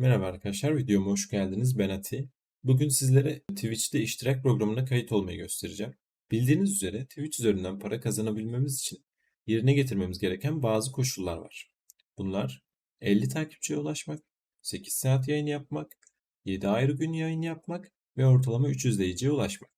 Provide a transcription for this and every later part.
Merhaba arkadaşlar, videoma hoş geldiniz. Ben Ati. Bugün sizlere Twitch'te iştirak programına kayıt olmayı göstereceğim. Bildiğiniz üzere Twitch üzerinden para kazanabilmemiz için yerine getirmemiz gereken bazı koşullar var. Bunlar 50 takipçiye ulaşmak, 8 saat yayın yapmak, 7 ayrı gün yayın yapmak ve ortalama 300 izleyiciye ulaşmak.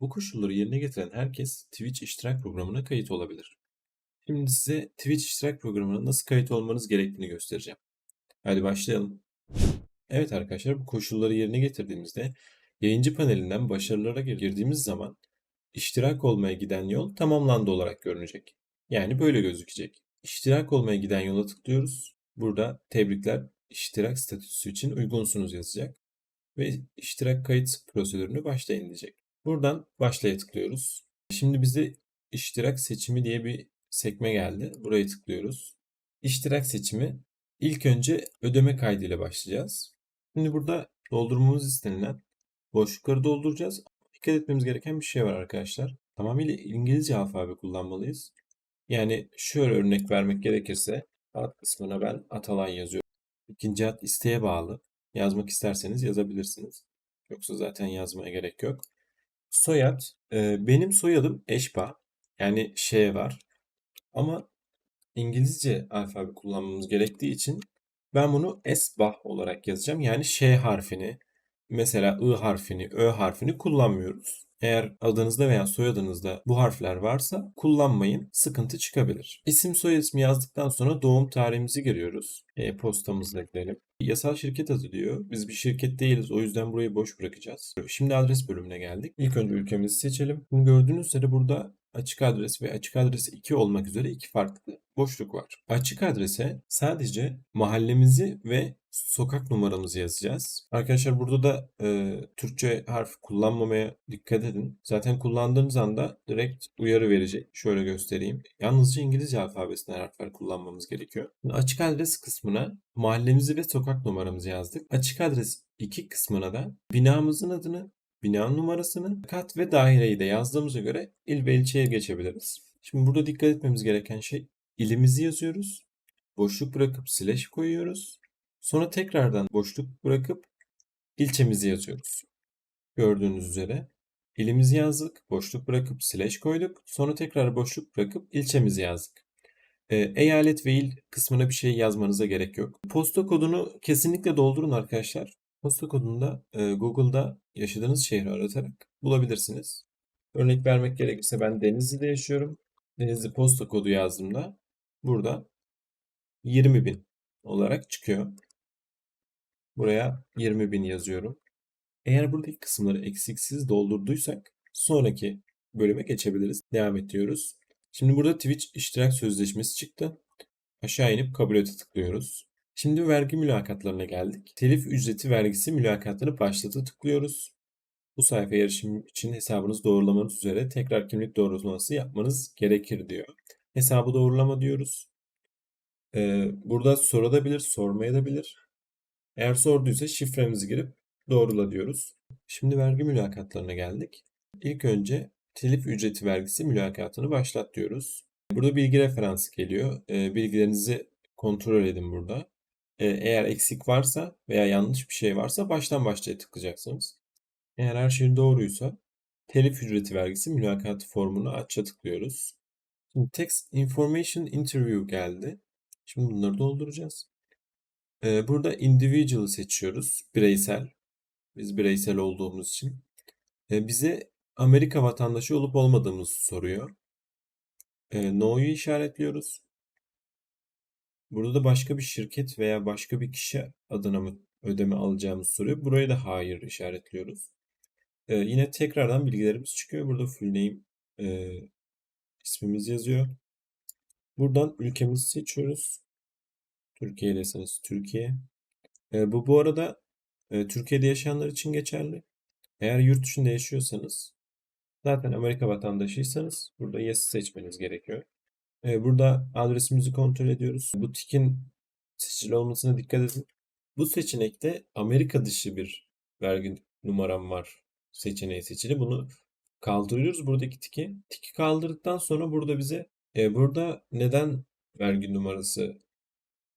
Bu koşulları yerine getiren herkes Twitch iştirak programına kayıt olabilir. Şimdi size Twitch iştirak programına nasıl kayıt olmanız gerektiğini göstereceğim. Hadi başlayalım. Evet arkadaşlar bu koşulları yerine getirdiğimizde yayıncı panelinden başarılara girdiğimiz zaman iştirak olmaya giden yol tamamlandı olarak görünecek. Yani böyle gözükecek. İştirak olmaya giden yola tıklıyoruz. Burada tebrikler iştirak statüsü için uygunsunuz yazacak. Ve iştirak kayıt prosedürünü başlayın diyecek. Buradan başlaya tıklıyoruz. Şimdi bize iştirak seçimi diye bir sekme geldi. Buraya tıklıyoruz. İştirak seçimi İlk önce ödeme kaydıyla başlayacağız. Şimdi burada doldurmamız istenilen boşlukları dolduracağız. Dikkat etmemiz gereken bir şey var arkadaşlar. Tamamıyla İngilizce alfabe kullanmalıyız. Yani şöyle örnek vermek gerekirse ad kısmına ben Atalay yazıyorum. İkinci ad isteğe bağlı. Yazmak isterseniz yazabilirsiniz. Yoksa zaten yazmaya gerek yok. Soyad. benim soyadım Eşba. Yani şey var. Ama İngilizce alfabe kullanmamız gerektiği için ben bunu esbah olarak yazacağım. Yani ş harfini, mesela ı harfini, ö harfini kullanmıyoruz. Eğer adınızda veya soyadınızda bu harfler varsa kullanmayın, sıkıntı çıkabilir. İsim soy ismi yazdıktan sonra doğum tarihimizi giriyoruz. E-postamızla gidelim. Yasal şirket adı diyor. Biz bir şirket değiliz o yüzden burayı boş bırakacağız. Şimdi adres bölümüne geldik. İlk önce ülkemizi seçelim. Şimdi gördüğünüz üzere burada açık adres ve açık adresi 2 olmak üzere iki farklı boşluk var. Açık adrese sadece mahallemizi ve sokak numaramızı yazacağız. Arkadaşlar burada da e, Türkçe harf kullanmamaya dikkat edin. Zaten kullandığımız anda direkt uyarı verecek. Şöyle göstereyim. Yalnızca İngilizce alfabesinden harfler kullanmamız gerekiyor. Açık adres kısmına mahallemizi ve sokak numaramızı yazdık. Açık adres 2 kısmına da binamızın adını, bina numarasını, kat ve daireyi de yazdığımıza göre il ve ilçeye geçebiliriz. Şimdi burada dikkat etmemiz gereken şey ilimizi yazıyoruz. Boşluk bırakıp slash koyuyoruz. Sonra tekrardan boşluk bırakıp ilçemizi yazıyoruz. Gördüğünüz üzere ilimizi yazdık, boşluk bırakıp slash koyduk. Sonra tekrar boşluk bırakıp ilçemizi yazdık. E, eyalet ve il kısmına bir şey yazmanıza gerek yok. Posta kodunu kesinlikle doldurun arkadaşlar. Posta kodunu da e, Google'da yaşadığınız şehri aratarak bulabilirsiniz. Örnek vermek gerekirse ben Denizli'de yaşıyorum. Denizli posta kodu yazdığımda burada 20.000 olarak çıkıyor. Buraya 20.000 yazıyorum. Eğer buradaki kısımları eksiksiz doldurduysak sonraki bölüme geçebiliriz. Devam ediyoruz. Şimdi burada Twitch iştirak sözleşmesi çıktı. Aşağı inip kabul ete tıklıyoruz. Şimdi vergi mülakatlarına geldik. Telif ücreti vergisi mülakatını başlatı tıklıyoruz. Bu sayfaya erişim için hesabınızı doğrulamanız üzere tekrar kimlik doğrulaması yapmanız gerekir diyor. Hesabı doğrulama diyoruz. Ee, burada sorabilir, sormayabilir. Eğer sorduysa şifremizi girip doğrula diyoruz. Şimdi vergi mülakatlarına geldik. İlk önce telif ücreti vergisi mülakatını başlat diyoruz. Burada bilgi referansı geliyor. Ee, bilgilerinizi kontrol edin burada. Ee, eğer eksik varsa veya yanlış bir şey varsa baştan başlaya tıklayacaksınız. Eğer her şey doğruysa telif ücreti vergisi mülakatı formunu aç'a tıklıyoruz. Şimdi Text Information Interview geldi. Şimdi bunları dolduracağız. Ee, burada individual seçiyoruz. Bireysel. Biz bireysel olduğumuz için. Ee, bize Amerika vatandaşı olup olmadığımızı soruyor. No'yu işaretliyoruz. Burada da başka bir şirket veya başka bir kişi adına mı ödeme alacağımızı soruyor. Buraya da hayır işaretliyoruz. Ee, yine tekrardan bilgilerimiz çıkıyor. Burada full name e, ismimiz yazıyor. Buradan ülkemizi seçiyoruz. Türkiye'deyseniz Türkiye. E, bu bu arada e, Türkiye'de yaşayanlar için geçerli. Eğer yurt dışında yaşıyorsanız zaten Amerika vatandaşıysanız burada yes seçmeniz gerekiyor. E, burada adresimizi kontrol ediyoruz. Bu tikin seçili olmasına dikkat edin. Bu seçenekte Amerika dışı bir vergi numaram var seçeneği seçili. Bunu kaldırıyoruz buradaki tiki. Tiki kaldırdıktan sonra burada bize e, burada neden vergi numarası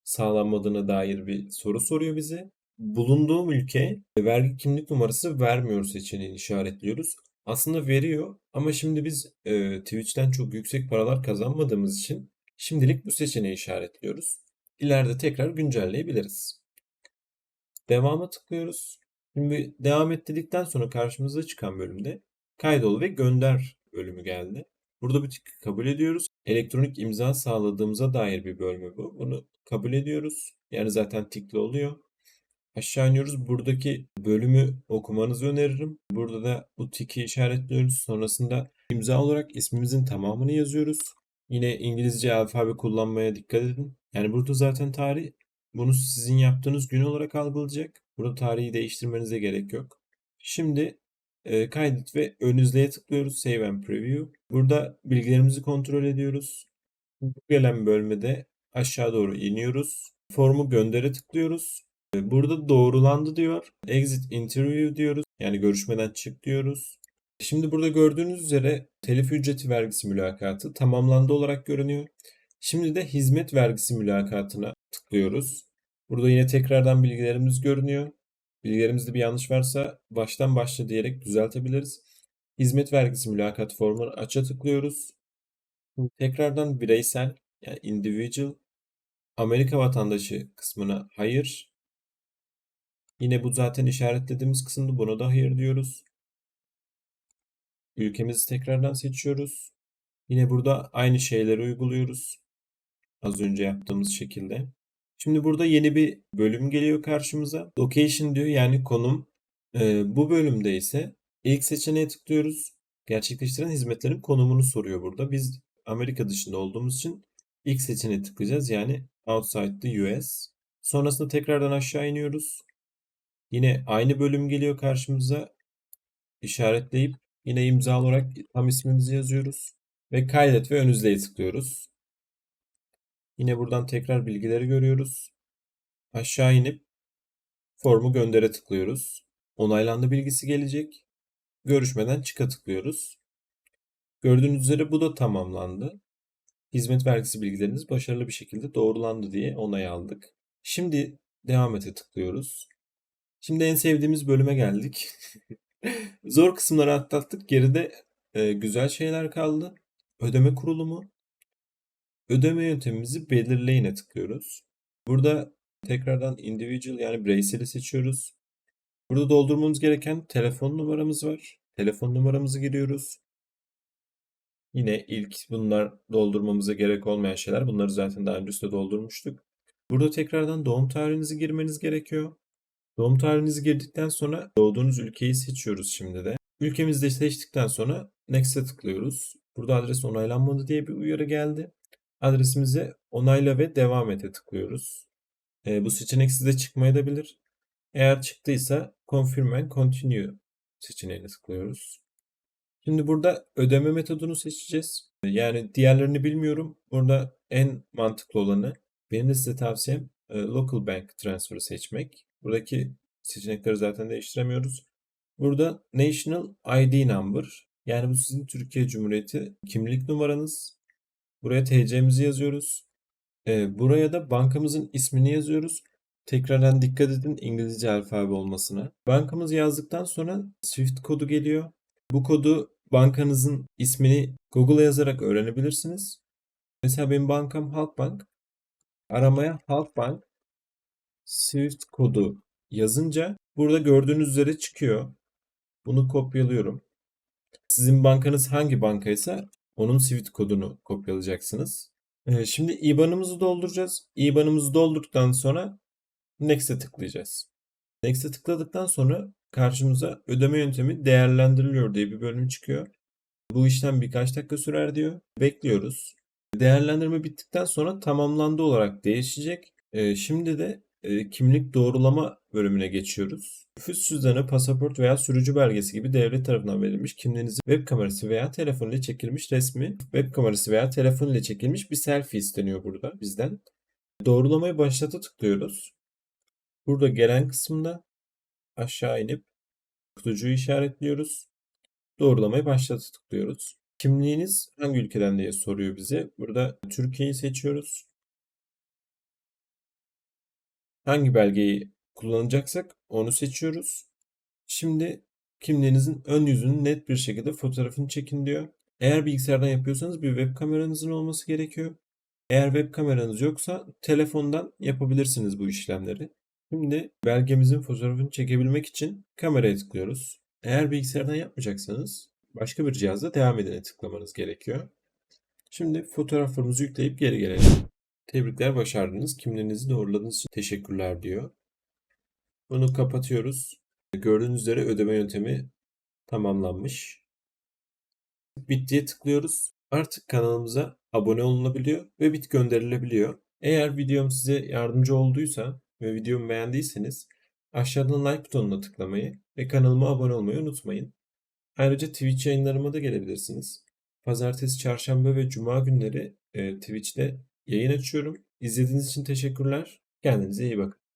sağlanmadığına dair bir soru soruyor bize. bulunduğum ülke vergi kimlik numarası vermiyor seçeneğini işaretliyoruz. Aslında veriyor ama şimdi biz e, Twitch'ten çok yüksek paralar kazanmadığımız için şimdilik bu seçeneği işaretliyoruz. İleride tekrar güncelleyebiliriz. Devam'a tıklıyoruz. Şimdi devam et dedikten sonra karşımıza çıkan bölümde kaydol ve gönder bölümü geldi. Burada bir tık kabul ediyoruz. Elektronik imza sağladığımıza dair bir bölümü bu. Bunu kabul ediyoruz. Yani zaten tikli oluyor. Aşağı iniyoruz. Buradaki bölümü okumanızı öneririm. Burada da bu tiki işaretliyoruz. Sonrasında imza olarak ismimizin tamamını yazıyoruz. Yine İngilizce alfabe kullanmaya dikkat edin. Yani burada zaten tarih bunu sizin yaptığınız gün olarak algılayacak. Burada tarihi değiştirmenize gerek yok. Şimdi e, kaydet ve ön izleye tıklıyoruz. Save and Preview. Burada bilgilerimizi kontrol ediyoruz. Bu gelen bölmede aşağı doğru iniyoruz. Formu göndere tıklıyoruz. E, Burada doğrulandı diyor. Exit interview diyoruz. Yani görüşmeden çık diyoruz. Şimdi burada gördüğünüz üzere telif ücreti vergisi mülakatı tamamlandı olarak görünüyor. Şimdi de hizmet vergisi mülakatına tıklıyoruz. Burada yine tekrardan bilgilerimiz görünüyor. Bilgilerimizde bir yanlış varsa baştan başla diyerek düzeltebiliriz. Hizmet vergisi mülakat formunu aça tıklıyoruz. Tekrardan bireysel yani individual Amerika vatandaşı kısmına hayır. Yine bu zaten işaretlediğimiz kısımda buna da hayır diyoruz. Ülkemizi tekrardan seçiyoruz. Yine burada aynı şeyleri uyguluyoruz. Az önce yaptığımız şekilde. Şimdi burada yeni bir bölüm geliyor karşımıza. Location diyor yani konum. Ee, bu bölümde ise ilk seçeneğe tıklıyoruz. Gerçekleştiren hizmetlerin konumunu soruyor burada. Biz Amerika dışında olduğumuz için ilk seçeneğe tıklayacağız. Yani outside the US. Sonrasında tekrardan aşağı iniyoruz. Yine aynı bölüm geliyor karşımıza. İşaretleyip yine imza olarak tam ismimizi yazıyoruz. Ve kaydet ve ön izleye tıklıyoruz. Yine buradan tekrar bilgileri görüyoruz. Aşağı inip formu göndere tıklıyoruz. Onaylandı bilgisi gelecek. Görüşmeden çıka tıklıyoruz. Gördüğünüz üzere bu da tamamlandı. Hizmet vergisi bilgileriniz başarılı bir şekilde doğrulandı diye onay aldık. Şimdi devam ete tıklıyoruz. Şimdi en sevdiğimiz bölüme geldik. Zor kısımları atlattık. Geride e, güzel şeyler kaldı. Ödeme kurulumu. Ödeme yöntemimizi belirleyine tıklıyoruz. Burada tekrardan individual yani bireyseli seçiyoruz. Burada doldurmamız gereken telefon numaramız var. Telefon numaramızı giriyoruz. Yine ilk bunlar doldurmamıza gerek olmayan şeyler. Bunları zaten daha önce de doldurmuştuk. Burada tekrardan doğum tarihinizi girmeniz gerekiyor. Doğum tarihinizi girdikten sonra doğduğunuz ülkeyi seçiyoruz şimdi de. Ülkemizi de seçtikten sonra Next'e tıklıyoruz. Burada adres onaylanmadı diye bir uyarı geldi. Adresimize onayla ve devam ete tıklıyoruz. E, bu seçenek size çıkmayabilir. Eğer çıktıysa Confirm and Continue seçeneğine tıklıyoruz. Şimdi burada ödeme metodunu seçeceğiz. Yani diğerlerini bilmiyorum. Burada en mantıklı olanı benim de size tavsiyem e, Local Bank Transfer'ı seçmek. Buradaki seçenekleri zaten değiştiremiyoruz. Burada National ID Number yani bu sizin Türkiye Cumhuriyeti kimlik numaranız. Buraya TC'mizi yazıyoruz. Ee, buraya da bankamızın ismini yazıyoruz. Tekrardan dikkat edin İngilizce alfabe olmasına. Bankamızı yazdıktan sonra Swift kodu geliyor. Bu kodu bankanızın ismini Google'a yazarak öğrenebilirsiniz. Mesela benim bankam Halkbank. Aramaya Halkbank Swift kodu yazınca burada gördüğünüz üzere çıkıyor. Bunu kopyalıyorum. Sizin bankanız hangi bankaysa onun Swift kodunu kopyalayacaksınız. Ee, şimdi IBAN'ımızı dolduracağız. IBAN'ımızı doldurduktan sonra Next'e tıklayacağız. Next'e tıkladıktan sonra karşımıza ödeme yöntemi değerlendiriliyor diye bir bölüm çıkıyor. Bu işlem birkaç dakika sürer diyor. Bekliyoruz. Değerlendirme bittikten sonra tamamlandı olarak değişecek. Ee, şimdi de e, kimlik doğrulama bölümüne geçiyoruz. Nüfus cüzdanı, pasaport veya sürücü belgesi gibi devlet tarafından verilmiş kimliğinizin web kamerası veya telefon ile çekilmiş resmi, web kamerası veya telefon ile çekilmiş bir selfie isteniyor burada bizden. Doğrulamayı başlata tıklıyoruz. Burada gelen kısımda aşağı inip kutucuğu işaretliyoruz. Doğrulamayı başlata tıklıyoruz. Kimliğiniz hangi ülkeden diye soruyor bize. Burada Türkiye'yi seçiyoruz. Hangi belgeyi kullanacaksak onu seçiyoruz. Şimdi kimliğinizin ön yüzünün net bir şekilde fotoğrafını çekin diyor. Eğer bilgisayardan yapıyorsanız bir web kameranızın olması gerekiyor. Eğer web kameranız yoksa telefondan yapabilirsiniz bu işlemleri. Şimdi belgemizin fotoğrafını çekebilmek için kameraya tıklıyoruz. Eğer bilgisayardan yapmayacaksanız başka bir cihazda devam edene tıklamanız gerekiyor. Şimdi fotoğraflarımızı yükleyip geri gelelim. Tebrikler başardınız. Kimliğinizi doğruladığınız için teşekkürler diyor. Bunu kapatıyoruz. Gördüğünüz üzere ödeme yöntemi tamamlanmış. Bittiye tıklıyoruz. Artık kanalımıza abone olunabiliyor ve bit gönderilebiliyor. Eğer videom size yardımcı olduysa ve videomu beğendiyseniz aşağıdan like butonuna tıklamayı ve kanalıma abone olmayı unutmayın. Ayrıca Twitch yayınlarıma da gelebilirsiniz. Pazartesi, çarşamba ve cuma günleri e, Twitch'te yayın açıyorum. İzlediğiniz için teşekkürler. Kendinize iyi bakın.